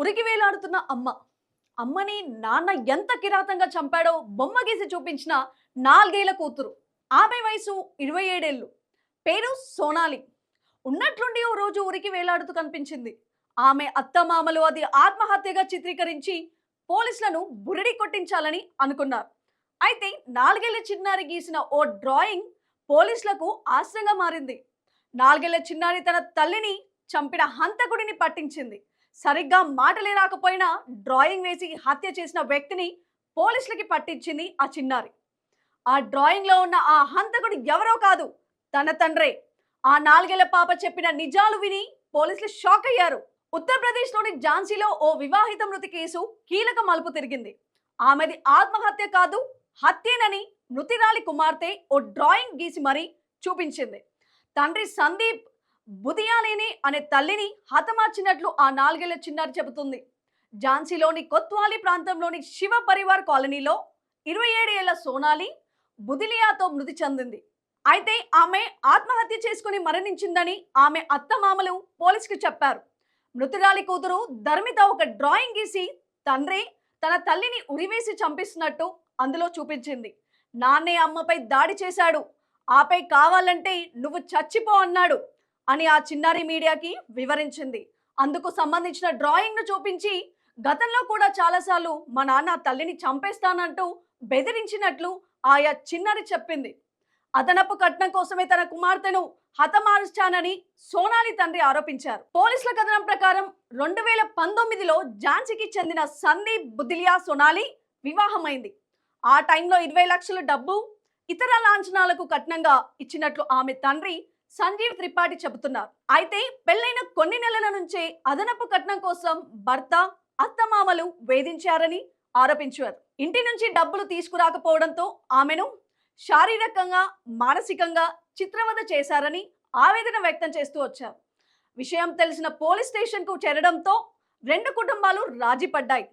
ఉరికి వేలాడుతున్న అమ్మ. అమ్మని నాన్న ఎంత కిరాతంగా చంపాడో బొమ్మ గీసి చూపించిన నాలుగేళ్ళ కూతురు. ఆమె వయసు ఇరవై ఏడేళ్ళు. పేరు సోనాలి. ఉన్నట్లుండి ఓ రోజు ఉరికి వేలాడుతూ కనిపించింది. ఆమె అత్తమామలు అది ఆత్మహత్యగా చిత్రీకరించి పోలీసులను బురిడి కొట్టించాలని అనుకున్నారు. అయితే నాలుగేళ్ళ చిన్నారి గీసిన ఓ డ్రాయింగ్ పోలీసులకు ఆశ్రయంగా మారింది. నాలుగేళ్ళ చిన్నారి తన తల్లిని చంపిన హంతకుడిని పట్టించింది. సరిగ్గా మాటలే రాకపోయినా డ్రాయింగ్ వేసి హత్య చేసిన వ్యక్తిని పోలీసులకి పట్టించింది ఆ చిన్నారి. ఆ డ్రాయింగ్లో ఉన్న ఆ హంతకుడు ఎవరో కాదు తన తండ్రే. ఆ నాలుగేళ్ళ పాప చెప్పిన నిజాలు విని పోలీసులు షాక్ అయ్యారు. ఉత్తరప్రదేశ్లోని ఝాన్సీలో ఓ వివాహిత మృతి కేసు కీలక మలుపు తిరిగింది. ఆమెది ఆత్మహత్య కాదు హత్యేనని మృతిరాలి కుమార్తె ఓ డ్రాయింగ్ గీసి మరీ చూపించింది. తండ్రి సందీప్ బుదియాలేని అనే తల్లిని హతమార్చినట్లు ఆ నాలుగేళ్ళ చిన్నారి చెబుతుంది. ఝాన్సీలోని కొత్వాలి ప్రాంతంలోని శివ పరివార్ కాలనీలో ఇరవై ఏడు ఏళ్ళ సోనాలి బుదిలియాతో మృతి చెందింది. అయితే ఆమె ఆత్మహత్య చేసుకుని మరణించిందని ఆమె అత్తమామలు పోలీసుకు చెప్పారు. మృతురాలి కూతురు ధర్మిత ఒక డ్రాయింగ్ గీసి తండ్రి తన తల్లిని ఉరివేసి చంపిస్తున్నట్టు అందులో చూపించింది. నాన్నే అమ్మపై దాడి చేశాడు. ఆపై కావాలంటే నువ్వు చచ్చిపో అన్నాడు. అని ఆ చిన్నారి మీడియాకి వివరించింది. అందుకు సంబంధించిన డ్రాయింగ్ను చూపించి గతంలో కూడా చాలాసార్లు మా నాన్న తల్లిని చంపేస్తానంటూ బెదిరించినట్లు ఆయా చిన్నారి చెప్పింది. అదనపు కట్నం కోసమే తన కుమార్తెను హతమారుస్తానని సోనాలి తండ్రి ఆరోపించారు. పోలీసుల కథనం ప్రకారం రెండు వేల పంతొమ్మిదిలో ఝాన్సీకి చెందిన సందీప్ బుదిలియా సోనాలి వివాహమైంది. ఆ టైంలో ఇరవై లక్షల డబ్బు ఇతర లాంఛనాలకు కట్నంగా ఇచ్చినట్లు ఆమె తండ్రి సంజీవ్ త్రిపాఠి చెబుతున్నారు. అయితే పెళ్ళైన కొన్ని నెలల నుంచే అదనపు కట్నం కోసం భర్త అత్తమామలు వేధించారని ఆరోపించారు. ఇంటి నుంచి డబ్బులు తీసుకురాకపోవడంతో ఆమెను శారీరకంగా మానసికంగా చిత్రవద చేశారని ఆవేదన వ్యక్తం చేస్తూ వచ్చారు. విషయం తెలిసిన పోలీస్ స్టేషన్కు చేరడంతో రెండు కుటుంబాలు రాజీ పడ్డాయి.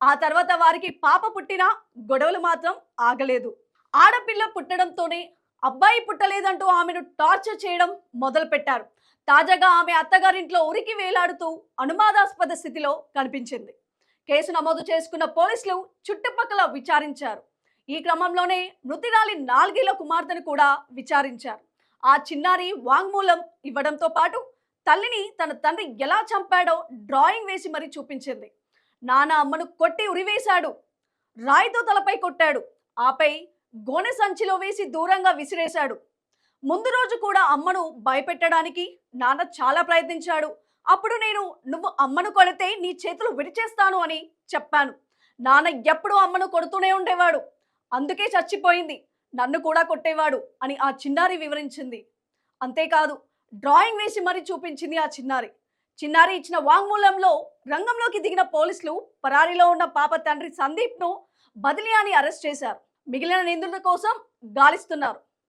ఆ తర్వాత వారికి పాప పుట్టినా గొడవలు మాత్రం ఆగలేదు. ఆడపిల్ల పుట్టడంతోనే అబ్బాయి పుట్టలేదంటూ ఆమెను టార్చర్ చేయడం మొదలుపెట్టారు. తాజాగా ఆమె అత్తగారింట్లో ఉరికి వేలాడుతూ అనుమానాస్పద స్థితిలో కనిపించింది. కేసు నమోదు చేసుకున్న పోలీసులు చుట్టుపక్కల విచారించారు. ఈ క్రమంలోనే మృతిరాలి నాలుగేళ్ళ కుమార్తెను కూడా విచారించారు. ఆ చిన్నారి వాంగ్మూలం ఇవ్వడంతో పాటు తల్లిని తన తండ్రి ఎలా చంపాడో డ్రాయింగ్ వేసి మరీ చూపించింది. నాన్న అమ్మను కొట్టి ఉరివేశాడు. రాయితో తలపై కొట్టాడు. ఆపై గోనె సంచిలో వేసి దూరంగా విసిరేశాడు. ముందు రోజు కూడా అమ్మను భయపెట్టడానికి నాన్న చాలా ప్రయత్నించాడు. అప్పుడు నేను నువ్వు అమ్మను కొడితే నీ చేతులు విడిచేస్తాను అని చెప్పాను. నాన్న ఎప్పుడూ అమ్మను కొడుతూనే ఉండేవాడు. అందుకే చచ్చిపోయింది. నన్ను కూడా కొట్టేవాడు అని ఆ చిన్నారి వివరించింది. అంతేకాదు డ్రాయింగ్ వేసి మరీ చూపించింది ఆ చిన్నారి. చిన్నారి ఇచ్చిన వాంగ్మూలంలో రంగంలోకి దిగిన పోలీసులు పరారీలో ఉన్న పాప తండ్రి సందీప్ను బదిలీ అని అరెస్ట్ చేశారు. మిగిలిన నిందితుల కోసం గాలిస్తున్నారు.